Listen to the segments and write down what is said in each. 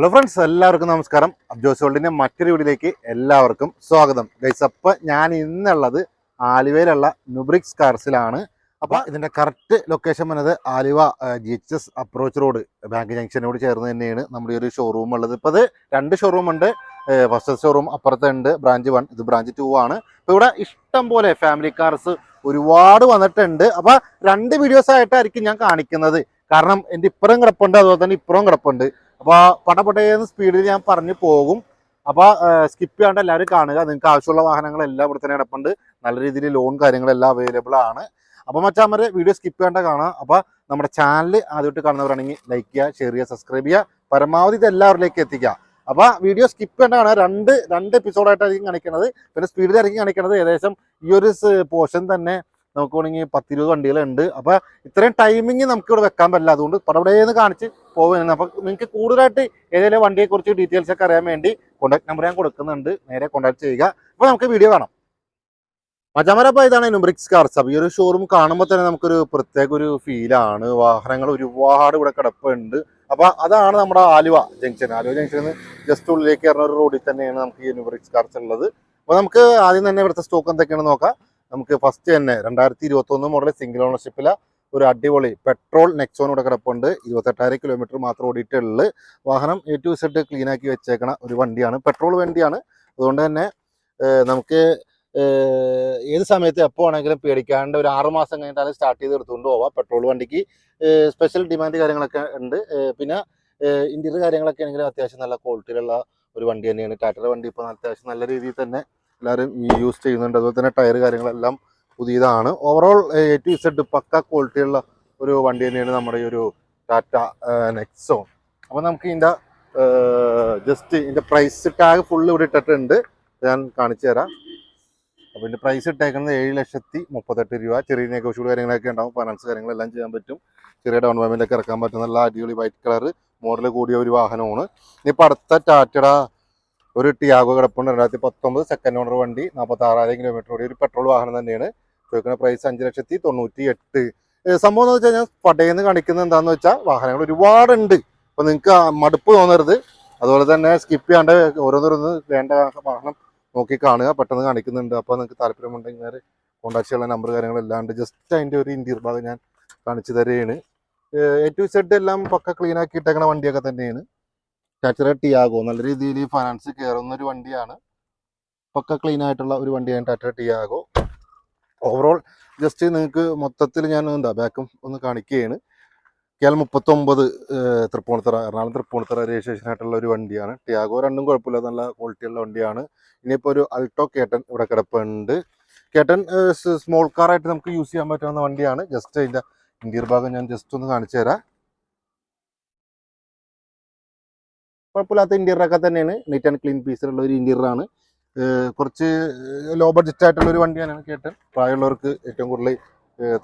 Hello friends എല്ലാവർക്കും നമസ്കാരം. അബ്ജോസ് വേൾഡിന്റെ മറ്റൊരു വീഡിയോയിലേക്ക് എല്ലാവർക്കും സ്വാഗതം. ഗൈസ് അപ്പൊ ഞാൻ ഇന്നുള്ളത് ആലുവയിലുള്ള നുബ്രിക്സ് കാർസിലാണ്. അപ്പൊ ഇതിന്റെ കറക്റ്റ് ലൊക്കേഷൻ വന്നത് Aluva G H S approach road bank ജംഗ്ഷനോട് ചേർന്ന് തന്നെയാണ് നമ്മുടെ ഒരു ഷോറൂം ഉള്ളത്. ഇപ്പൊ അത് രണ്ട് ഷോറൂം ഉണ്ട്. ഫസ്റ്റ് ഷോറൂം അപ്പുറത്തുണ്ട് ബ്രാഞ്ച് വൺ ഇത് ബ്രാഞ്ച് ടു ആണ്. ഇപ്പൊ ഇവിടെ ഇഷ്ടം പോലെ ഫാമിലി കാർസ് ഒരുപാട് വന്നിട്ടുണ്ട്. അപ്പൊ രണ്ട് വീഡിയോസ് ആയിട്ടായിരിക്കും ഞാൻ കാണിക്കുന്നത്. കാരണം എന്റെ ഇപ്പുറം കിടപ്പുണ്ട് അതുപോലെ തന്നെ ഇപ്പുറം കിടപ്പുണ്ട്. അപ്പൊ പടപടയെന്ന് സ്പീഡിൽ ഞാൻ പറഞ്ഞു പോകും. അപ്പോൾ സ്കിപ്പ് ചെയ്യാണ്ട് എല്ലാവരും കാണുക. നിങ്ങൾക്ക് ആവശ്യമുള്ള വാഹനങ്ങളെല്ലാം ഇവിടെ തന്നെ കിടപ്പുണ്ട്. നല്ല രീതിയിൽ ലോൺ കാര്യങ്ങളെല്ലാം അവൈലബിൾ ആണ്. അപ്പോൾ മച്ചാമരെ വീഡിയോ സ്കിപ്പ് ചെയ്യേണ്ട കാണാം. അപ്പോൾ നമ്മുടെ ചാനൽ ആദ്യമായിട്ട് കാണുന്നവരാണെങ്കിൽ ലൈക്ക് ചെയ്യുക ഷെയർ ചെയ്യുക സബ്സ്ക്രൈബ് ചെയ്യുക. പരമാവധി ഇത് എല്ലാവരിലേക്ക് എത്തിക്കുക അപ്പോൾ വീഡിയോ സ്കിപ്പ് ചെയ്യേണ്ട കാണാം. രണ്ട് രണ്ട് എപ്പിസോഡായിട്ടായിരിക്കും കാണിക്കുന്നത് പിന്നെ സ്പീഡിലായിരിക്കും കാണിക്കുന്നത് ഏകദേശം ഈ ഒരു പോർഷൻ തന്നെ നമുക്ക് വേണമെങ്കിൽ പത്തിരുപത് വണ്ടികളുണ്ട്. അപ്പോൾ ഇത്രയും ടൈമിങ് നമുക്ക് ഇവിടെ വെക്കാൻ പറ്റില്ല. അതുകൊണ്ട് പടപടയെന്ന് കാണിച്ച് പോകുന്നുണ്ട് അപ്പോൾ നിങ്ങൾക്ക് കൂടുതലായിട്ട് ഏതെങ്കിലും വണ്ടിയെക്കുറിച്ച് ഡീറ്റെയിൽസ് ഒക്കെ അറിയാൻ വേണ്ടി കോൺടാക്ട് നമ്പർ ഞാൻ കൊടുക്കുന്നുണ്ട്. നേരെ കോൺടാക്ട് ചെയ്യുക. അപ്പോൾ നമുക്ക് വീഡിയോ കാണാം. മജാമരപ്പ ഇതാണ് നുബ്രിക്സ് കാർസ് അപ്പൊ ഈ ഒരു ഷോറൂം കാണുമ്പോൾ തന്നെ നമുക്കൊരു പ്രത്യേക ഒരു ഫീലാണ് വാഹനങ്ങൾ ഒരുപാട് ഇവിടെ കിടപ്പുണ്ട്. അപ്പോൾ അതാണ് നമ്മുടെ ആലുവ ജംഗ്ഷൻ ആലുവ ജംഗ്ഷനിൽ ജസ്റ്റ് ഉള്ളിലേക്ക് ഇറങ്ങുന്ന ഒരു റോഡിൽ തന്നെയാണ് നമുക്ക് ഈ നുബ്രിക്സ് കാർസ് ഉള്ളത്. അപ്പോൾ നമുക്ക് ആദ്യം തന്നെ ഇവിടുത്തെ സ്റ്റോക്ക് എന്തൊക്കെയാണെന്ന് നോക്കാം. നമുക്ക് ഫസ്റ്റ് തന്നെ രണ്ടായിരത്തി ഇരുപത്തി ഒന്ന് മോഡൽ സിംഗിൾ ഓണർഷിപ്പിലെ ഒരു അടിപൊളി പെട്രോൾ നെക്സോൺ ഇവിടെ കിടപ്പുണ്ട്. ഇരുപത്തെട്ടായിരം കിലോമീറ്റർ മാത്രം ഓടിയിട്ടുള്ളു. വാഹനം എ ടു സെഡ് ക്ലീൻ ആക്കി വെച്ചേക്കണ ഒരു വണ്ടിയാണ്. പെട്രോൾ വണ്ടിയാണ്. അതുകൊണ്ട് തന്നെ നമുക്ക് ഏത് സമയത്ത് എപ്പോൾ ആണെങ്കിലും പേടിക്കാണ്ട് ഒരു ആറ് മാസം കഴിഞ്ഞിട്ടാണ് സ്റ്റാർട്ട് ചെയ്ത് എടുത്തുകൊണ്ട് പോവാം. പെട്രോൾ വണ്ടിക്ക് സ്പെഷ്യൽ ഡിമാൻഡ് കാര്യങ്ങളൊക്കെ ഉണ്ട്. പിന്നെ ഇന്ത്യയിലെ കാര്യങ്ങളൊക്കെ ആണെങ്കിലും അത്യാവശ്യം നല്ല ക്വാളിറ്റിയിലുള്ള ഒരു വണ്ടി തന്നെയാണ്. ടാറ്റയുടെ വണ്ടി ഇപ്പോൾ അത്യാവശ്യം നല്ല രീതിയിൽ തന്നെ എല്ലാവരും യൂസ് ചെയ്യുന്നുണ്ട്. അതുപോലെ തന്നെ ടയർ കാര്യങ്ങളെല്ലാം പുതിയതാണ്. ഓവറോൾ എ ടു ഇസഡ് പക്ക ക്വാളിറ്റിയുള്ള ഒരു വണ്ടി തന്നെയാണ് നമ്മുടെ ഈ ഒരു ടാറ്റ നെക്സോ അപ്പോൾ നമുക്ക് ഇതിന്റെ ജസ്റ്റ് ഇതിന്റെ പ്രൈസ് ടാഗ് ഫുള്ള് ഇവിടെ ഇട്ടിട്ടുണ്ട്. ഞാൻ കാണിച്ചു തരാം. അപ്പോൾ ഇതിന്റെ പ്രൈസ് ഇട്ടേക്കുന്നത് ഏഴ് ലക്ഷത്തി മുപ്പത്തെട്ട് രൂപ. ചെറിയ നെഗോഷ്യബിൾ കാര്യങ്ങളൊക്കെ ഉണ്ടാവും. ഫൈനാൻസ് കാര്യങ്ങളെല്ലാം ചെയ്യാൻ പറ്റും. ചെറിയ ഡൗൺ പേയ്മെന്റ് ഒക്കെ ഇറക്കാൻ പറ്റും നല്ല അടിപൊളി വൈറ്റ് കളർ മോഡൽ കൂടിയ ഒരു വാഹനമാണ്. ഇനിയിപ്പോൾ അടുത്ത ടാറ്റയുടെ ഒരു ടിയാഗോ കിടപ്പുണ്ട്. രണ്ടായിരത്തി പത്തൊമ്പത് സെക്കൻഡ് ഓണർ വണ്ടി നാൽപ്പത്തി ആറായിരം കിലോമീറ്റർ ഓടി ഒരു പെട്രോൾ വാഹനം തന്നെയാണ്. ചോദിക്കുന്ന പ്രൈസ് അഞ്ച് ലക്ഷത്തി തൊണ്ണൂറ്റി എട്ട് സംഭവം എന്ന് വെച്ച് കഴിഞ്ഞാൽ പടയെന്ന് കാണിക്കുന്നത് എന്താണെന്ന് വെച്ചാൽ വാഹനങ്ങൾ ഒരുപാടുണ്ട്. അപ്പോൾ നിങ്ങൾക്ക് മടുപ്പ് തോന്നരുത്. അതുപോലെ തന്നെ സ്കിപ്പ് ചെയ്യാണ്ട് ഓരോന്നോരോന്ന് വേണ്ട വാഹനം നോക്കി കാണുക. പെട്ടെന്ന് കാണിക്കുന്നുണ്ട്. അപ്പോൾ നിങ്ങൾക്ക് താല്പര്യമുണ്ടെങ്കിൽ കോൺടാക്ട് ചെയ്യാനുള്ള നമ്പർ കാര്യങ്ങളെല്ലാം ജസ്റ്റ് അതിന്റെ ഒരു ഇന്റീരിയർ ഭാഗം ഞാൻ കാണിച്ചു തരികയാണ്. എ ടു സെഡ് എല്ലാം പക്ക ക്ലീൻ ആക്കി ഇട്ടേക്കണ വണ്ടിയൊക്കെ തന്നെയാണ്. ടാറ്റയുടെ ടിയാഗോ നല്ല രീതിയിൽ ഫൈനാൻസ് കയറുന്ന ഒരു വണ്ടിയാണ്. പക്ക ക്ലീൻ ആയിട്ടുള്ള ഒരു വണ്ടിയാണ് ടാറ്റ ടിയാഗോ ഓവറോൾ ജസ്റ്റ് നിങ്ങൾക്ക് മൊത്തത്തിൽ ഞാൻ എന്താ ബാക്കും ഒന്ന് കാണിക്കുകയാണ്. കെ എൽ മുപ്പത്തൊമ്പത് തൃപ്പൂണിത്തറ എറണാകുളം തൃപ്പൂണിത്തറ രജിസ്ട്രേഷൻ ആയിട്ടുള്ള ഒരു വണ്ടിയാണ്. ടിയാഗോ രണ്ടും കുഴപ്പമില്ല നല്ല ക്വാളിറ്റിയുള്ള വണ്ടിയാണ്. ഇനിയിപ്പോൾ ഒരു അൾട്ടോ കേട്ടൻ ഇവിടെ കിടപ്പുണ്ട്. കേട്ടൻ സ്മോൾ കാറായിട്ട് നമുക്ക് യൂസ് ചെയ്യാൻ പറ്റാവുന്ന വണ്ടിയാണ്. ജസ്റ്റ് അതിന്റെ ഇന്റീരിയർ ഭാഗം ഞാൻ ജസ്റ്റ് ഒന്ന് കാണിച്ചു തരാം കുഴപ്പമില്ലാത്ത ഇന്റീരിയറൊക്കെ തന്നെയാണ്. നീറ്റ് ആൻഡ് ക്ലീൻ പീസിലുള്ള ഒരു ഇന്റീരിയറാണ് കുറച്ച് ലോ ബഡ്ജറ്റ് ആയിട്ടുള്ള ഒരു വണ്ടിയാണ് കേട്ടൻ. പ്രായമുള്ളവർക്ക് ഏറ്റവും കൂടുതൽ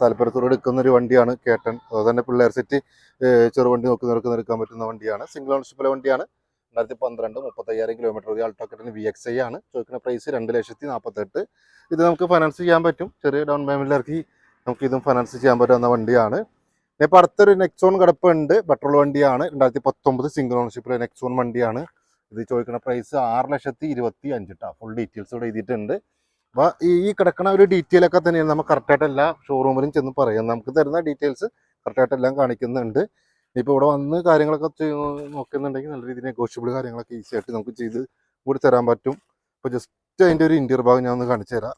താല്പര്യത്തോടെ എടുക്കുന്ന ഒരു വണ്ടിയാണ് കേട്ടൻ. അതുപോലെ തന്നെ പിള്ളേർ സെറ്റ് ചെറുവണ്ടി നോക്കുന്നവർക്ക് എടുക്കാൻ പറ്റുന്ന വണ്ടിയാണ്. സിംഗിൾ ഓണർഷിപ്പിലെ വണ്ടിയാണ്. രണ്ടായിരത്തി പന്ത്രണ്ട് മുപ്പത്തയ്യായിരം കിലോമീറ്റർ ഒരു അൾട്ടോ കെട്ടിന് വി എക്സ് ഐ ആണ്. ചോദിക്കുന്ന പ്രൈസ് രണ്ട് ലക്ഷത്തി നാൽപ്പത്തെട്ട് ഇത് നമുക്ക് ഫൈനാൻസ് ചെയ്യാൻ പറ്റും. ചെറിയ ഡൗൺ പേയ്മെന്റിലിറക്കി നമുക്കിതും ഫൈനാൻസ് ചെയ്യാൻ പറ്റുന്ന വണ്ടിയാണ്. ഇപ്പോൾ അടുത്തൊരു നെക്സോൺ കിടപ്പുണ്ട് പെട്രോൾ വണ്ടിയാണ്. രണ്ടായിരത്തി പത്തൊമ്പത് സിംഗിൾ ഓണർഷിപ്പിലെ നെക്സോൺ വണ്ടിയാണ്. ഇത് ചോദിക്കുന്ന പ്രൈസ് ആറ് ലക്ഷത്തി ഇരുപത്തി അഞ്ചിട്ടാണ് ഫുൾ ഡീറ്റെയിൽസ് ഇവിടെ എഴുതിയിട്ടുണ്ട്. അപ്പോൾ ഈ കിടക്കുന്ന ഒരു ഡീറ്റെയിൽ ഒക്കെ തന്നെയാണ് നമുക്ക് കറക്റ്റായിട്ട് എല്ലാ ഷോറൂമിലും ചെന്ന് പറയാം. നമുക്ക് തരുന്ന ഡീറ്റെയിൽസ് കറക്റ്റായിട്ട് എല്ലാം കാണിക്കുന്നുണ്ട്. ഇപ്പോൾ ഇവിടെ വന്ന് കാര്യങ്ങളൊക്കെ നോക്കുന്നുണ്ടെങ്കിൽ നല്ല രീതിയിൽ നെഗോഷ്യബിൾ കാര്യങ്ങളൊക്കെ ഈസി ആയിട്ട് നമുക്ക് ചെയ്ത് കൂടി തരാൻ പറ്റും. അപ്പോൾ ജസ്റ്റ് അതിന്റെ ഒരു ഇന്റീരിയർ ഭാഗം ഞാൻ ഒന്ന് കാണിച്ചു തരാം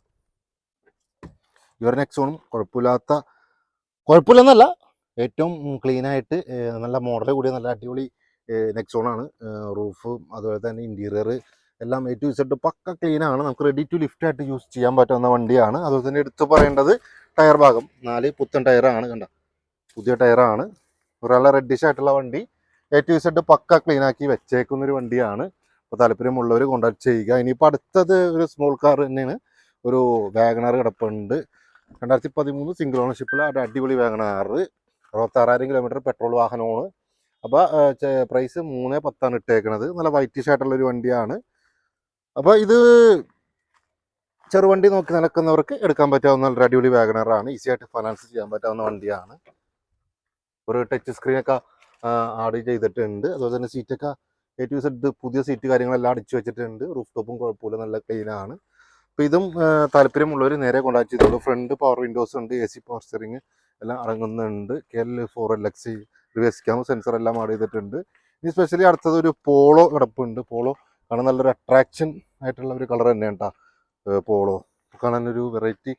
ഇവർ നെക്സോണും കുഴപ്പമില്ലാത്ത കുഴപ്പമില്ലെന്നല്ല ഏറ്റവും ക്ലീൻ ആയിട്ട് നല്ല മോഡൽ കൂടിയ നല്ല അടിപൊളി നെക്സോണാണ്. റൂഫ് അതുപോലെ തന്നെ ഇന്റീരിയർ എല്ലാം എ ടു ഇസഡ് പക്ക ക്ലീനാണ്. നമുക്ക് റെഡി ടു ലിഫ്റ്റ് ആയിട്ട് യൂസ് ചെയ്യാൻ പറ്റുന്ന വണ്ടിയാണ്. അതുപോലെ തന്നെ എടുത്തു പറയേണ്ടത് ടയർ ഭാഗം. നാല് പുത്തൻ ടയറാണ് കണ്ട? പുതിയ ടയറാണ് ഒരാളെ റെഡിഷ് ആയിട്ടുള്ള വണ്ടി. എ ടു ഇസഡ് പക്ക ക്ലീനാക്കി വെച്ചേക്കുന്ന ഒരു വണ്ടിയാണ്. അപ്പോൾ താല്പര്യമുള്ളവർ കോൺടാക്ട് ചെയ്യുക. ഇനിയിപ്പോൾ അടുത്തത് ഒരു സ്മോൾ കാർ തന്നെയാണ്. ഒരു വാഗണാർ കിടപ്പുണ്ട്. രണ്ടായിരത്തി പതിമൂന്ന് സിംഗിൾ ഓണർഷിപ്പിൽ ഒരു അടിപൊളി വാഗണാർ അറുപത്താറായിരം കിലോമീറ്റർ പെട്രോൾ വാഹനമാണ്. അപ്പോൾ പ്രൈസ് മൂന്ന് പത്താണ് ഇട്ടേക്കണത്. നല്ല വൈറ്റിഷ് ആയിട്ടുള്ളൊരു വണ്ടിയാണ്. അപ്പോൾ ഇത് ചെറുവണ്ടി നോക്കി നടക്കുന്നവർക്ക് എടുക്കാൻ പറ്റാവുന്ന നല്ല അടിപൊളി വാഗണറാണ് ഈസി ആയിട്ട് ഫൈനാൻസ് ചെയ്യാൻ പറ്റാവുന്ന വണ്ടിയാണ്. ഒരു ടച്ച് സ്ക്രീനൊക്കെ ആഡ് ചെയ്തിട്ടുണ്ട്. അതുപോലെ തന്നെ സീറ്റൊക്കെ എ ടു സെഡ് പുതിയ സീറ്റ് കാര്യങ്ങളെല്ലാം അടിച്ചു വെച്ചിട്ടുണ്ട്. റൂഫ് ടോപ്പും കുഴപ്പമില്ല നല്ല ക്ലീനാണ് അപ്പോൾ ഇതും താല്പര്യമുള്ളവർ നേരെ കോൺടാക്ട് ചെയ്തോളൂ ഫ്രണ്ട് പവർ വിൻഡോസ് ഉണ്ട് എ സി പവർ സ്റ്റിയറിംഗ് എല്ലാം അടങ്ങുന്നുണ്ട്. K L four L reverse camera sensor എല്ലാം ആഡ് ചെയ്തിട്ടുണ്ട്. ഇനി സ്പെഷ്യലി അടുത്തത് ഒരു പോളോ കിടപ്പുണ്ട്. പോളോ കാണാൻ നല്ലൊരു അട്രാക്ഷൻ ആയിട്ടുള്ള ഒരു കളർ തന്നെയാണ് കേട്ടോ പോളോ കാണാനൊരു വെറൈറ്റി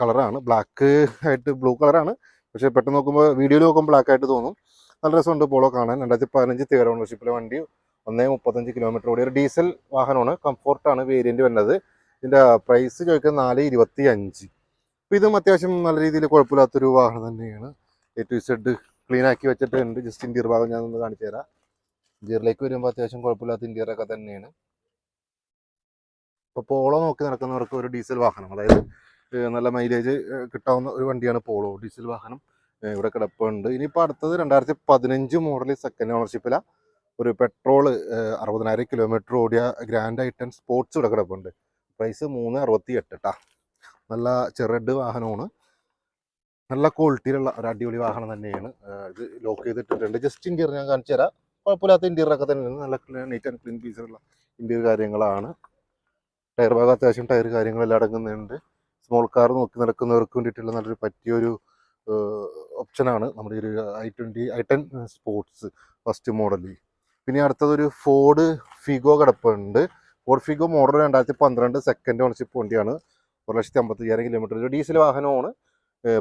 കളറാണ് ബ്ലാക്ക് ആയിട്ട് ബ്ലൂ കളറാണ് പക്ഷേ പെട്ടെന്ന് നോക്കുമ്പോൾ വീഡിയോയിൽ നോക്കുമ്പോൾ ബ്ലാക്ക് ആയിട്ട് തോന്നും. നല്ല രസമുണ്ട് പോളോ കാണാൻ. രണ്ടായിരത്തി പതിനഞ്ച് തേർഡ് ഓണർഷിപ്പിലെ വണ്ടി ഒന്നേ മുപ്പത്തഞ്ച് കിലോമീറ്റർ ഓടിയ ഒരു ഡീസൽ വാഹനമാണ്. കംഫോർട്ടാണ് വേരിയന്റ് വരുന്നത്. ഇതിന്റെ പ്രൈസ് ചോദിക്കുന്നത് നാല് ഇരുപത്തി അഞ്ച് അപ്പോൾ ഇതും അത്യാവശ്യം നല്ല രീതിയിൽ കുഴപ്പമില്ലാത്തൊരു വാഹനം തന്നെയാണ്. എ ടു സെഡ് ക്ലീൻ ആക്കി വെച്ചിട്ടുണ്ട്. ജസ്റ്റ് ഇന്റീരിയർ ഭാഗം ഞാൻ ഒന്ന് കാണിച്ചു തരാം. ഇന്റീരിയറിലേക്ക് വരുമ്പോൾ അത്യാവശ്യം കുഴപ്പമില്ലാത്ത ഒക്കെ തന്നെയാണ്. ഇപ്പോൾ പോളോ നോക്കി നടക്കുന്നവർക്ക് ഒരു ഡീസൽ വാഹനം അതായത് നല്ല മൈലേജ് കിട്ടാവുന്ന ഒരു വണ്ടിയാണ് പോളോ ഡീസൽ വാഹനം ഇവിടെ കിടപ്പുണ്ട്. ഇനിയിപ്പോൾ അടുത്തത് രണ്ടായിരത്തി പതിനഞ്ച് മോഡൽ സെക്കൻഡ് ഓണർഷിപ്പിലാണ് ഒരു പെട്രോൾ അറുപതിനായിരം കിലോമീറ്റർ ഓടിയ ഗ്രാൻഡ് ഐറ്റൻ സ്പോർട്സ് ഇവിടെ കിടപ്പുണ്ട്. പ്രൈസ് മൂന്ന് അറുപത്തി എട്ട് കേട്ടാ നല്ല ചെറുഡ് വാഹനമാണ്. നല്ല ക്വാളിറ്റിയിലുള്ള ഒരു അടിപൊളി വാഹനം തന്നെയാണ്. ഇത് ലോക്ക് ചെയ്തിട്ടിട്ടുണ്ട്. ജസ്റ്റ് ഇന്റീരിയർ ഞാൻ കാണിച്ചു തരാം. കുഴപ്പമില്ലാത്ത ഒക്കെ തന്നെയാണ്. നല്ല നീറ്റ് ആൻഡ് ക്ലീൻ പീസുള്ള ഇന്റീരിയർ കാര്യങ്ങളാണ്. ടയർ ഭാഗം അത്യാവശ്യം ടയർ കാര്യങ്ങളെല്ലാം അടങ്ങുന്നുണ്ട്. സ്മോൾ കാർ നോക്കി നടക്കുന്നവർക്ക് വേണ്ടിയിട്ടുള്ള നല്ലൊരു പറ്റിയൊരു ഓപ്ഷനാണ് നമ്മുടെ ഒരു i twenty i ten sports first model പിന്നെ അടുത്തതൊരു ഫോർഡ് ഫിഗോ കിടപ്പുണ്ട്. ഫോർഡ് ഫിഗോ മോഡൽ രണ്ടായിരത്തി പന്ത്രണ്ട് സെക്കൻഡ് ഓണർഷിപ്പ് വണ്ടിയാണ്. ഒരു ലക്ഷത്തി അമ്പത്തയ്യായിരം കിലോമീറ്റർ ഒരു ഡീസൽ വാഹനമാണ്.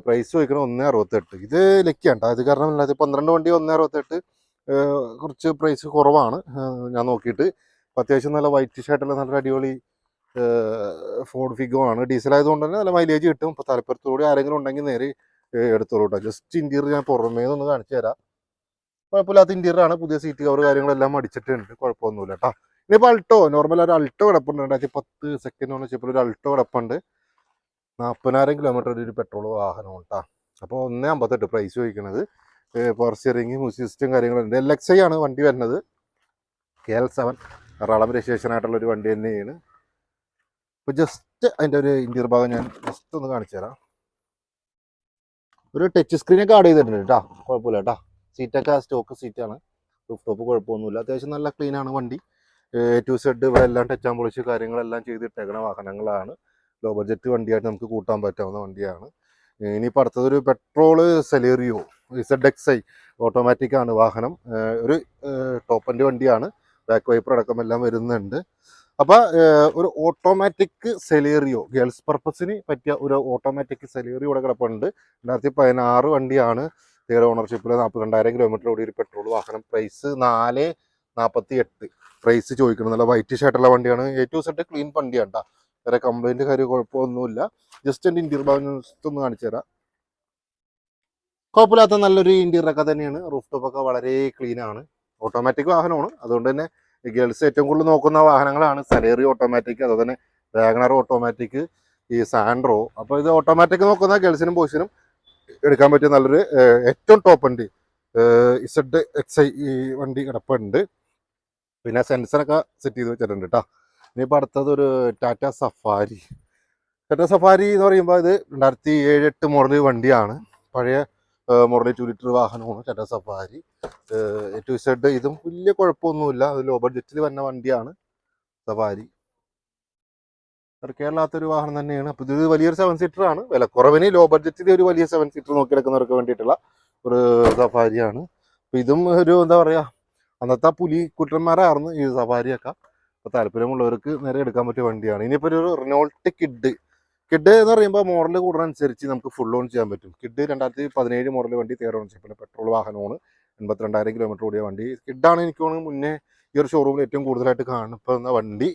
പ്രൈസ് ചോദിക്കണം ഒന്ന് അറുപത്തെട്ട്. ഇത് ലക്കിയാണ് അത് കാരണം അല്ലാതെ പന്ത്രണ്ട് വണ്ടി ഒന്ന് അറുപത്തെട്ട്. കുറച്ച് പ്രൈസ് കുറവാണ്. ഞാൻ നോക്കിയിട്ട്. അത്യാവശ്യം നല്ല വൈറ്റ് ഷർട്ടുള്ള നല്ല അടിപൊളി ഫോർഡ് ഫിഗോ ആണ്. ഡീസൽ ആയതുകൊണ്ട് തന്നെ നല്ല മൈലേജ് കിട്ടും. ഇപ്പോൾ താല്പര്യത്തോടെ ആരെങ്കിലും ഉണ്ടെങ്കിൽ നേരെ എടുത്തോളൂ കേട്ടോ ജസ്റ്റ് ഇന്റീരിയർ ഞാൻ പുറമേ ഒന്ന് കാണിച്ചു തരാം. കുഴപ്പമില്ലാത്ത ഇന്റീരിയർ ആണ്. പുതിയ സീറ്റ് കവർ കാര്യങ്ങളെല്ലാം അടിച്ചിട്ടുണ്ട് കുഴപ്പമൊന്നുമില്ല കേട്ടോ ഇനിയിപ്പോൾ അൾട്ടോ നോർമൽ ഒരു അൾട്ടോ കിടപ്പുണ്ട്. രണ്ടായിരത്തി പത്ത് സെക്കൻഡ് ഓണർഷിപ്പിൽ ഒരു അൾട്ടോ കിടപ്പുണ്ട്. നാൽപ്പതിനായിരം കിലോമീറ്റർ ഒരു പെട്രോൾ വാഹനമാണ് കേട്ടോ അപ്പോൾ ഒന്നേ അമ്പത്തെട്ട് പ്രൈസ് ചോദിക്കുന്നത് പവർ സ്റ്റിയറിംഗ് മ്യൂസിക് കാര്യങ്ങളുണ്ട് എൽ എക്സ് ഐ ആണ് വണ്ടി വരുന്നത്. K L seven Ernakulam registration ആയിട്ടുള്ള ഒരു വണ്ടി തന്നെയാണ്. ഇപ്പോൾ ജസ്റ്റ് അതിന്റെ ഒരു ഇന്റീരിയർ ഭാഗം ഞാൻ ജസ്റ്റ് ഒന്ന് കാണിച്ചു തരാം. ഒരു ടച്ച് സ്ക്രീനൊക്കെ ആഡ് ചെയ്തിട്ടുണ്ട് കേട്ടോ കുഴപ്പമില്ല കേട്ടോ സീറ്റൊക്കെ സ്റ്റോക്ക് സീറ്റാണ് റൂഫ് ടോപ്പ് കുഴപ്പമൊന്നുമില്ല. അത്യാവശ്യം നല്ല ക്ലീനാണ് വണ്ടി. ടു സെഡ് ഇവിടെ എല്ലാം ടച്ച് പൊളിച്ച് കാര്യങ്ങളെല്ലാം ചെയ്തിട്ടേക്കണ വാഹനങ്ങളാണ്. ലോ ബഡ്ജറ്റ് വണ്ടിയായിട്ട് നമുക്ക് കൂട്ടാൻ പറ്റാവുന്ന വണ്ടിയാണ്. ഇനിയിപ്പോൾ അടുത്തതൊരു petrol Celerio Z X I automatic ആണ് വാഹനം. ഒരു ടോപ്പന്റെ വണ്ടിയാണ്. ബാക്ക് വൈപ്പർ അടക്കം എല്ലാം വരുന്നുണ്ട്. അപ്പോൾ ഒരു ഓട്ടോമാറ്റിക് സെലേറിയോ ഗേൾസ് പർപ്പസിന് പറ്റിയ ഒരു ഓട്ടോമാറ്റിക് സെലേറിയോ ഇവിടെ കിടപ്പുണ്ട്. രണ്ടായിരത്തി പതിനാറ് വണ്ടിയാണ്. തീരെ ഓണർഷിപ്പിൽ നാൽപ്പത്തിരണ്ടായിരം കിലോമീറ്റർ ഓടി ഒരു പെട്രോൾ വാഹനം. പ്രൈസ് നാല് നാൽപ്പത്തി എട്ട് പ്രൈസ് ചോദിക്കണം നല്ല വൈറ്റ് ഷർട്ടുള്ള വണ്ടിയാണ്. എ ടു സെറ്റ് ക്ലീൻ വണ്ടിയാണ് കേട്ടോ വേറെ കംപ്ലൈന്റ് കാര്യം കുഴപ്പമൊന്നുമില്ല. ജസ്റ്റ് എന്റെ ഇന്റീരിയർ ഭാഗം ജസ്റ്റ് ഒന്ന് കാണിച്ചു തരാം. കുഴപ്പമില്ലാത്ത നല്ലൊരു ഇന്റീരിയർ ഒക്കെ തന്നെയാണ്. റൂഫ് ടോപ്പ് ഒക്കെ വളരെ ക്ലീൻ ആണ്. ഓട്ടോമാറ്റിക് വാഹനമാണ്. അതുകൊണ്ട് തന്നെ ഗേൾസ് ഏറ്റവും കൂടുതൽ നോക്കുന്ന വാഹനങ്ങളാണ്. സലേറി ഓട്ടോമാറ്റിക് അതുപോലെ തന്നെ വാഗണർ ഓട്ടോമാറ്റിക് ഈ സാൻഡ്രോ അപ്പോൾ ഇത് ഓട്ടോമാറ്റിക് നോക്കുന്ന ഗേൾസിനും ബോയ്സിനും എടുക്കാൻ പറ്റിയ നല്ലൊരു ഏറ്റവും ടോപ്പ് വണ്ടി ഇസഡ് എക്സ് ഐ വണ്ടി കിടപ്പുണ്ട്. പിന്നെ സെൻസറൊക്കെ സെറ്റ് ചെയ്ത് വെച്ചിട്ടുണ്ട് കേട്ടോ ഇനിയിപ്പോൾ അടുത്തതൊരു ടാറ്റ സഫാരി. ടാറ്റ സഫാരി എന്ന് പറയുമ്പോൾ ഇത് രണ്ടായിരത്തി ഏഴ് എട്ട് മോഡൽ വണ്ടിയാണ്. പഴയ മോഡൽ ടു ലിറ്റർ വാഹനമാണ് ടാറ്റ സഫാരി. ടു സെഡ് ഇതും വലിയ കുഴപ്പമൊന്നുമില്ല. അത് ലോ ബഡ്ജറ്റിൽ വന്ന വണ്ടിയാണ് സഫാരി. കേരളത്തൊരു വാഹനം തന്നെയാണ്. അപ്പോൾ ഇത് വലിയൊരു സെവൻ സീറ്റർ ആണ്. വില വിലക്കുറവിന് ലോ ബഡ്ജറ്റിൽ ഒരു വലിയ സെവൻ സീറ്റർ നോക്കിയെടുക്കുന്നവർക്ക് വേണ്ടിയിട്ടുള്ള ഒരു സഫാരിയാണ്. അപ്പോൾ ഇതും ഒരു എന്താ പറയുക അന്നത്തെ പുലി കുട്ടന്മാരായിരുന്നു ഈ സഫാരിയൊക്കെ. അപ്പോൾ താല്പര്യമുള്ളവർക്ക് നേരെ എടുക്കാൻ പറ്റിയ വണ്ടിയാണ്. ഇനിയിപ്പോൾ ഒരു റിനോൾട്ട് കിഡ് കിഡ് എന്ന് പറയുമ്പോൾ മോഡൽ കൂടുന്നതനുസരിച്ച് നമുക്ക് ഫുൾ ഓൺ ചെയ്യാൻ പറ്റും. കിഡ് രണ്ടായിരത്തി പതിനേഴ് മോഡൽ വണ്ടി തേർഡ് പിന്നെ പെട്രോൾ വാഹനമാണ്. എൺപത്തിരണ്ടായിരം കിലോമീറ്റർ ഓടിയ വണ്ടി. കിഡാണ് എനിക്ക് തോന്നുന്നു മുന്നേ ഈ ഒരു ഷോറൂമിൽ ഏറ്റവും കൂടുതലായിട്ട് കാണപ്പെടുന്ന വണ്ടി.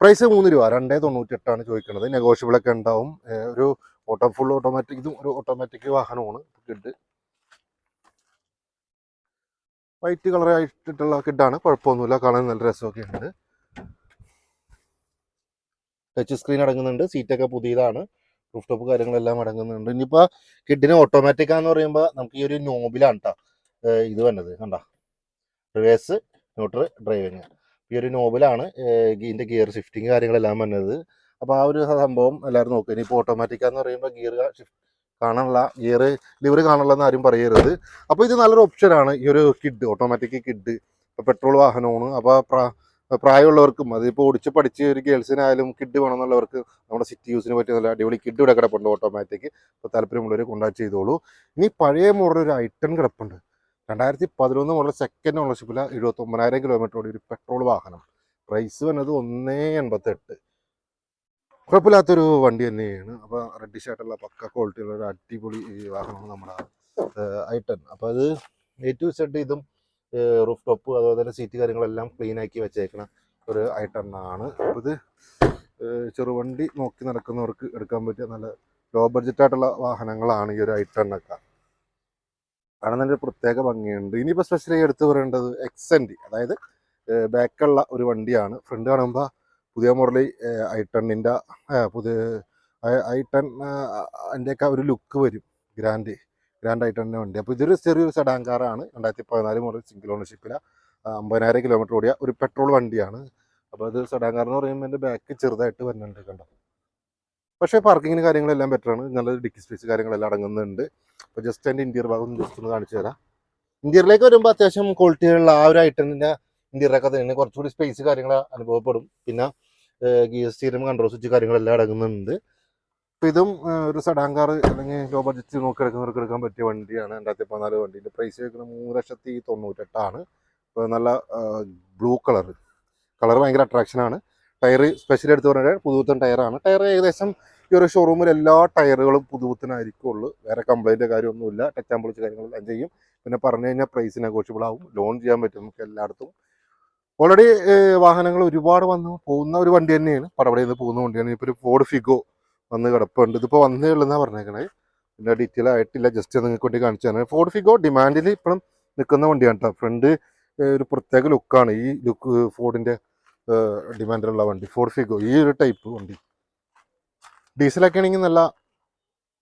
പ്രൈസ് മൂന്ന് രൂപ. രണ്ടേ തൊണ്ണൂറ്റെട്ടാണ് ചോദിക്കുന്നത്. നെഗോഷ്യബിളൊക്കെ ഉണ്ടാവും. ഒരു ഓട്ടോ ഫുൾ ഓട്ടോമാറ്റിക് ഇതും ഒരു ഓട്ടോമാറ്റിക് വാഹനമാണ് കിഡ് വൈറ്റ് കളർ ആയിട്ടുള്ള കിഡാണ് കുഴപ്പമൊന്നുമില്ല. കാണാൻ നല്ല രസമൊക്കെ ഉണ്ട്. ടച്ച് സ്ക്രീൻ അടങ്ങുന്നുണ്ട്. സീറ്റൊക്കെ പുതിയതാണ്. റൂഫ് ടോപ്പ് കാര്യങ്ങളെല്ലാം അടങ്ങുന്നുണ്ട്. ഇനിയിപ്പോൾ കിഡിന് ഓട്ടോമാറ്റിക് ആണെന്ന് പറയുമ്പോൾ നമുക്ക് ഈ ഒരു നോബിലാണ് കേട്ടോ ഇത് വന്നത്. കണ്ട? റിവേഴ്സ് ന്യൂട്രൽ ഡ്രൈവിങ് ഈ ഒരു നോബിലാണ് ഇതിന്റെ ഗിയർ ഷിഫ്റ്റിങ് കാര്യങ്ങളെല്ലാം വന്നത്. അപ്പോൾ ആ ഒരു സംഭവം എല്ലാവരും നോക്കുക ഇനിയിപ്പോൾ ഓട്ടോമാറ്റിക് എന്ന് പറയുമ്പോൾ ഗിയർ ഷിഫ്റ്റ് കാണാനുള്ള ഗിയർ ലിവർ കാണാനുള്ള എന്ന് ആരും പറയരുത്. അപ്പോൾ ഇത് നല്ലൊരു ഓപ്ഷനാണ് ഈ ഒരു കിഡ് ഓട്ടോമാറ്റിക് കിഡ് ഇപ്പോൾ പെട്രോൾ വാഹനമാണ്. അപ്പോൾ പ്രായമുള്ളവർക്കും അതിപ്പോൾ ഓടിച്ച് പഠിച്ച് ഒരു ഗേൾസിനായാലും കിഡ് വേണമെന്നുള്ളവർക്ക് നമ്മുടെ സിറ്റി യൂസിന് പറ്റിയ നല്ല അടിപൊളി കിഡ് ഇവിടെ കിടപ്പുണ്ട് ഓട്ടോമാറ്റിക് അപ്പോൾ താല്പര്യമുള്ളവർ കോൺടാക്ട് ചെയ്തോളൂ. ഇനി പഴയ മോഡൽ ഒരു ഐട്ടൺ കിടപ്പുണ്ട്. രണ്ടായിരത്തി പതിനൊന്ന് മുതൽ സെക്കൻഡ് ഓണർഷിപ്പിൽ കിലോമീറ്റർ ഓടി ഒരു പെട്രോൾ വാഹനം. പ്രൈസ് വന്നത് ഒന്നേ എൺപത്തെട്ട്. കുഴപ്പമില്ലാത്തൊരു വണ്ടി തന്നെയാണ്. അപ്പോൾ റെഡിഷ് ആയിട്ടുള്ള പക്ക ക്വാളിറ്റിയുള്ള ഒരു അടിപൊളി വാഹനമാണ് നമ്മുടെ ഐട്ടൺ അപ്പോൾ അത് എ ടു സെഡ് ഇതും റൂഫ് ടോപ്പ് അതുപോലെ തന്നെ സീറ്റ് കാര്യങ്ങളെല്ലാം ക്ലീൻ ആക്കി വെച്ചേക്കണ ഒരു ആണ് അപ്പോൾ ഇത് ചെറുവണ്ടി നോക്കി നടക്കുന്നവർക്ക് എടുക്കാൻ പറ്റിയ നല്ല ലോ ബഡ്ജറ്റ് ആയിട്ടുള്ള വാഹനങ്ങളാണ് ഈ ഒരു ഐട്ടണ്ണൊക്കെ. കാണുന്നതിന്റെ ഒരു പ്രത്യേക ഭംഗിയുണ്ട്. ഇനിയിപ്പോൾ സ്പെഷ്യലി എടുത്തു പറയേണ്ടത് എക്സെന്റി അതായത് ബാക്കുള്ള ഒരു വണ്ടിയാണ്. ഫ്രണ്ട് കാണുമ്പോൾ പുതിയ മോഡൽ ഐ ടെണ്ണിന്റെ പുതിയ ഐ ടെൻ അതിന്റെയൊക്കെ ഒരു ലുക്ക് വരും. ഗ്രാൻഡ്. ഗ്രാൻഡ് തന്നെ വണ്ടി. അപ്പോൾ ഇതൊരു ചെറിയൊരു സെഡാൻ കാറാണ് രണ്ടായിരത്തി പതിനാല് മുതൽ സിംഗിൾ ഓണർഷിപ്പില അമ്പതിനായിരം കിലോമീറ്റർ ഓടിയ ഒരു പെട്രോൾ വണ്ടിയാണ്. അപ്പോൾ അത് സെഡാൻ കാർ എന്ന് പറയുമ്പോൾ എന്റെ ബാക്ക് ചെറുതായിട്ട് വരുന്നുണ്ട് കണ്ടോ? പക്ഷേ പാർക്കിങ്ങിന് കാര്യങ്ങളെല്ലാം ബെറ്ററാണ് നല്ല ഡിക്കി സ്പേസ് കാര്യങ്ങളെല്ലാം അടങ്ങുന്നുണ്ട്. അപ്പോൾ ജസ്റ്റ് എന്റെ ഇന്റീരിയർ ഭാഗം ജസ്റ്റ് ഒന്ന് കാണിച്ചു തരാം. ഇന്ത്യയിലേക്ക് വരുമ്പോൾ അത്യാവശ്യം ക്വാളിറ്റിയുള്ള ആ ഒരു ഐറ്റമിന്റെ ഇന്ത്യയിലൊക്കെ തന്നെ. കുറച്ചുകൂടി സ്പേസ് കാര്യങ്ങൾ അനുഭവപ്പെടും. പിന്നെ ഗിയർ സ്റ്റീരിയം കൺട്രോൾ സ്വിച്ച് കാര്യങ്ങളെല്ലാം അടങ്ങുന്നുണ്ട്. ഇതും ഒരു സഡാങ്കാർ കാർ അല്ലെങ്കിൽ ലോ ബഡ്ജറ്റ് നോക്കി എടുക്കുന്നവർക്ക് എടുക്കാൻ പറ്റിയ വണ്ടിയാണ്. രണ്ടായിരത്തി പതിനാല് വണ്ടീന്റെ പ്രൈസ് വെക്കുന്നത് മൂന്ന് ലക്ഷത്തി തൊണ്ണൂറ്റെട്ടാണ് നല്ല ബ്ലൂ കളർ കളർ ഭയങ്കര അട്രാക്ഷനാണ് ടയർ സ്പെഷ്യൽ എടുത്ത് പറഞ്ഞാൽ പുതുപുത്തൻ ടയറാണ് ടയർ ഏകദേശം ഈ ഒരു ഷോറൂമിൽ എല്ലാ ടയറുകളും പുതുപുത്തനായിരിക്കുള്ളൂ. വേറെ കംപ്ലൈന്റ് കാര്യമൊന്നുമില്ല. ടച്ച് ആൻഡ് പൊളിച്ച് കാര്യങ്ങളെല്ലാം ചെയ്യും. പിന്നെ പറഞ്ഞു കഴിഞ്ഞാൽ പ്രൈസ് നെഗോഷ്യബിൾ ആവും. ലോൺ ചെയ്യാൻ പറ്റും നമുക്ക് എല്ലായിടത്തും. ഓൾറെഡി വാഹനങ്ങൾ ഒരുപാട് വന്ന് പോകുന്ന ഒരു വണ്ടി തന്നെയാണ്. പടപടയിൽ നിന്ന് പോകുന്ന വണ്ടിയാണ്. ഇപ്പോൾ ഒരു ഫോർഡ് ഫിഗോ വന്ന് കിടപ്പുണ്ട്. ഇതിപ്പോൾ വന്നേ ഉള്ളതെന്നാണ് പറഞ്ഞേക്കണേ. പിന്നെ ഡീറ്റെയിൽ ആയിട്ടില്ല. ജസ്റ്റ് നിങ്ങൾക്ക് വേണ്ടി കാണിച്ചു തന്നെ ഫോർഡ് ഫിഗോ ഡിമാൻഡിൽ ഇപ്പോഴും നിൽക്കുന്ന വണ്ടിയാണ് കേട്ടോ ഫ്രണ്ട് ഒരു പ്രത്യേക ലുക്കാണ് ഈ ലുക്ക് ഫോർഡിന്റെ ഡിമാൻഡിലുള്ള വണ്ടി. ഫോർഡ് ഫിഗോ ഈ ഒരു ടൈപ്പ് വണ്ടി. ഡീസലൊക്കെ ആണെങ്കിൽ നല്ല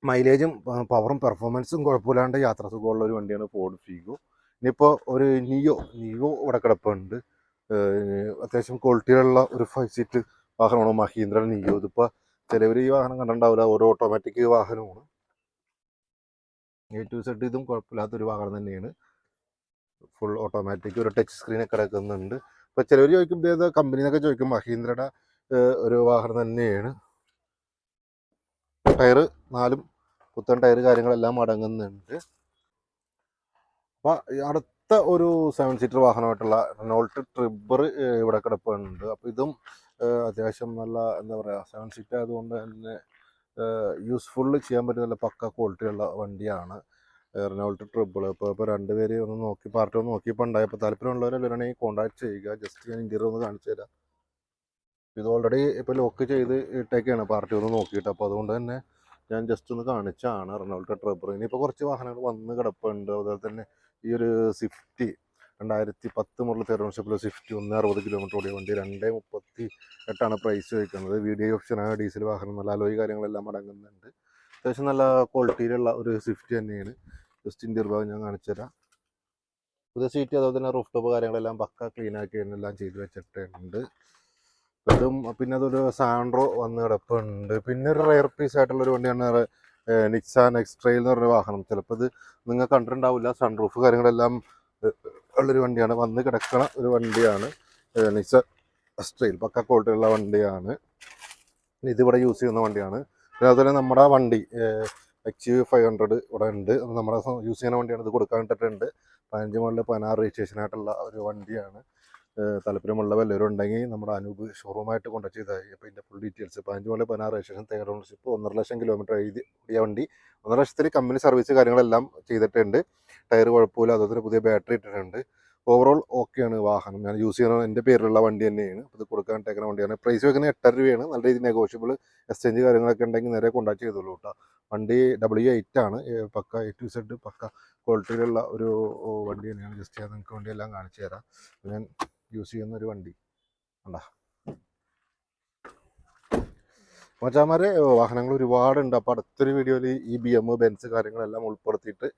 മൈലേജും പവറും പെർഫോമൻസും കുഴപ്പമില്ലാണ്ട് യാത്ര സുഖമുള്ള ഒരു വണ്ടിയാണ് ഫോർഡ് ഫീഗോ ഇനിയിപ്പോൾ ഒരു നിയോ നിയോ ഇവിടെ കിടപ്പുണ്ട്. അത്യാവശ്യം ക്വാളിറ്റിയിലുള്ള ഒരു ഫൈവ് സീറ്റ് വാഹനമാണ് മഹീന്ദ്ര നിയോ ഇതിപ്പോൾ ചിലവർ ഈ വാഹനം കണ്ടിട്ടുണ്ടാവില്ല ഓരോ ഓട്ടോമാറ്റിക് വാഹനമാണ്. എ ടു സെഡ് ഇതും കുഴപ്പമില്ലാത്തൊരു വാഹനം തന്നെയാണ്. ഫുൾ ഓട്ടോമാറ്റിക് ഒരു ടച്ച് സ്ക്രീനൊക്കെ കിടക്കുന്നുണ്ട് അപ്പോൾ ചിലവർ ചോദിക്കും ഏത് കമ്പനി എന്നൊക്കെ ചോദിക്കും. മഹീന്ദ്രയുടെ ഒരു വാഹനം തന്നെയാണ്. ടയർ നാലും പുത്തൻ ടയർ കാര്യങ്ങളെല്ലാം അടങ്ങുന്നുണ്ട്. അപ്പോൾ അടുത്ത ഒരു സെവൻ സീറ്റർ വാഹനമായിട്ടുള്ള റെനോൾട്ട് ട്രിബർ ഇവിടെ കിടപ്പുണ്ട്. അപ്പോൾ ഇതും അത്യാവശ്യം നല്ല എന്താ പറയുക സെവൻ സീറ്റ് ആയതുകൊണ്ട് തന്നെ യൂസ്ഫുള്ള് ചെയ്യാൻ പറ്റുന്ന നല്ല പക്ക ക്വാളിറ്റിയുള്ള വണ്ടിയാണ്. എറണാകുളത്ത് ട്രിപ്പിൾ ഇപ്പോൾ ഇപ്പോൾ രണ്ടുപേര് ഒന്ന് നോക്കി പാർട്ടി ഒന്ന് നോക്കിയപ്പോൾ ഉണ്ടായി ഉണ്ടായപ്പോൾ താല്പര്യമുള്ളവരെല്ലാവരുണ്ടെങ്കിൽ കോൺടാക്ട് ചെയ്യുക. ജസ്റ്റ് ഞാൻ ഇന്റീരിയർ ഒന്ന് കാണിച്ചു തരാം. ഇത് ഓൾറെഡി ഇപ്പോൾ ലോക്ക് ചെയ്ത് ഇട്ടേക്കാണ് പാർട്ടി ഒന്ന് നോക്കിയിട്ട്. അപ്പോൾ അതുകൊണ്ട് തന്നെ ഞാൻ ജസ്റ്റ് ഒന്ന് കാണിച്ചാണ് എറണാകുളത്ത് ട്രിബർ ഇനിയിപ്പോൾ കുറച്ച് വാഹനങ്ങൾ വന്ന് കിടപ്പുണ്ട്. അതുപോലെ തന്നെ ഈ ഒരു സ്വിഫ്റ്റ് രണ്ടായിരത്തി പത്ത് മുതൽ തെരഞ്ഞെടുപ്പിൽ സ്വിഫ്റ്റ് ഒന്ന് അറുപത് കിലോമീറ്റർ ഓടിയ വണ്ടി രണ്ട് മുപ്പത്തി എട്ടാണ് പ്രൈസ് വയ്ക്കുന്നത്. വി ഡി ഓപ്ഷനാണ് ഡീസൽ വാഹനം നല്ല അലോയി കാര്യങ്ങളെല്ലാം അടങ്ങുന്നുണ്ട്. അത്യാവശ്യം നല്ല ക്വാളിറ്റിയിലുള്ള ഒരു സ്വിഫ്റ്റ് തന്നെയാണ്. ജസ്റ്റ് ഇന്റർ ഭാഗം ഞാൻ കാണിച്ചു തരാം പുതിയ സീറ്റ് അതുപോലെ തന്നെ റൂഫ് ടോപ്പ് കാര്യങ്ങളെല്ലാം പക്ക ക്ലീൻ ആക്കി എല്ലാം ചെയ്ത് വെച്ചിട്ടുണ്ട്. ഇതും പിന്നെ അതൊരു സാൻഡ്രോ വന്ന് കിടപ്പുണ്ട്. പിന്നെ ഒരു റയർ പീസ് ആയിട്ടുള്ള ഒരു വണ്ടിയാണ് നിക്സാൻ എക്സ്ട്രയിൽ എന്ന് പറഞ്ഞ വാഹനം. ചിലപ്പോൾ ഇത് നിങ്ങൾ കണ്ടിട്ടുണ്ടാവില്ല. സൺറൂഫ് കാര്യങ്ങളെല്ലാം ഉള്ളൊരു വണ്ടിയാണ്. വന്ന് കിടക്കണ ഒരു വണ്ടിയാണ് നിക്സാൻ എക്സ്ട്രയിൽ പക്ക ക്വാളിറ്റിയുള്ള വണ്ടിയാണ്. ഇതിവിടെ യൂസ് ചെയ്യുന്ന വണ്ടിയാണ്. പിന്നെ അതുപോലെ നമ്മുടെ വണ്ടി എക്സ് യു ഫൈവ് ഹൺഡ്രഡ് ഇവിടെ ഉണ്ട്. നമ്മുടെ യൂസ് ചെയ്യുന്ന വണ്ടിയാണ്. ഇത് കൊടുക്കാൻ ഇട്ടിട്ടുണ്ട്. പതിനഞ്ച് മുതൽ പതിനാറ് രജിസ്ട്രേഷൻ ആയിട്ടുള്ള ഒരു വണ്ടിയാണ്. താല്പര്യമുള്ള വല്ലവരും ഉണ്ടെങ്കിൽ നമ്മുടെ അനൂപ് ഷോറൂമായിട്ട് കോൺടാക്ട് ചെയ്താൽ അപ്പോൾ ഇതിന്റെ ഫുൾ ഡീറ്റെയിൽസ് പതിനഞ്ച് മുതൽ പതിനാറ് രജിസ്ട്രേഷൻ തേങ്ങ ഓണർഷിപ്പ് ഒന്നര ലക്ഷം കിലോമീറ്റർ എഴുതി ഓടിയ വണ്ടി. ഒന്നര ലക്ഷത്തിൽ കമ്പനി സർവീസ് കാര്യങ്ങളെല്ലാം ചെയ്തിട്ടുണ്ട്. ടയർ കുഴപ്പമില്ല. അതുപോലെ പുതിയ ബാറ്ററി ഇട്ടിട്ടുണ്ട്. ഓവറോൾ ഓക്കെയാണ് വാഹനം. ഞാൻ യൂസ് ചെയ്യുന്ന എന്റെ പേരിലുള്ള വണ്ടി തന്നെയാണ്. ഇത് കൊടുക്കാൻ ഇട്ടേക്കുന്ന വണ്ടിയാണ്. പ്രൈസ് വെക്കുന്നത് എട്ടര രൂപയാണ്. നല്ല രീതിയിൽ നെഗോഷ്യബിൾ എക്സ്ചേഞ്ച് കാര്യങ്ങളൊക്കെ ഉണ്ടെങ്കിൽ നേരെ കോൺടാക്ട് ചെയ്തോളൂ കേട്ടോ വണ്ടി ഡബ്ല്യു എയ്റ്റ് ആണ്. പക്ക എ ടു സെഡ് പക്ക ക്വാളിറ്റിയിലുള്ള ഒരു വണ്ടി തന്നെയാണ്. ജസ്റ്റ് ഞാൻ നിങ്ങൾക്ക് വണ്ടിയെല്ലാം കാണിച്ചു തരാം. ഞാൻ യൂസ് ചെയ്യുന്ന ഒരു വണ്ടി. ഉണ്ടാ മച്ചാമാരെ വാഹനങ്ങൾ ഒരുപാടുണ്ട്. അപ്പോൾ അടുത്തൊരു വീഡിയോയിൽ ഈ ബി എം ബെൻസ് കാര്യങ്ങളെല്ലാം ഉൾപ്പെടുത്തിയിട്ട്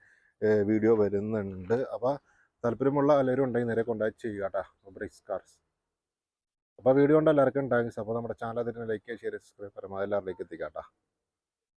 വീഡിയോ വരുന്നുണ്ട്. അപ്പോൾ താല്പര്യമുള്ള എല്ലാവരും ഉണ്ടെങ്കിൽ നേരെ കോൺടാക്ട് ചെയ്യുക കേട്ടോ. ബ്രിക്സ് കാർസ് അപ്പോൾ വീഡിയോ കൊണ്ട് എല്ലാവർക്കും താങ്ക്സ് അപ്പോൾ നമ്മുടെ ചാനൽ അതിന് ലൈക്ക് ഷെയർ സബ്സ്ക്രൈബ് പരമാവധി എല്ലാവരിലേക്ക് എത്തിക്കാം കേട്ടോ.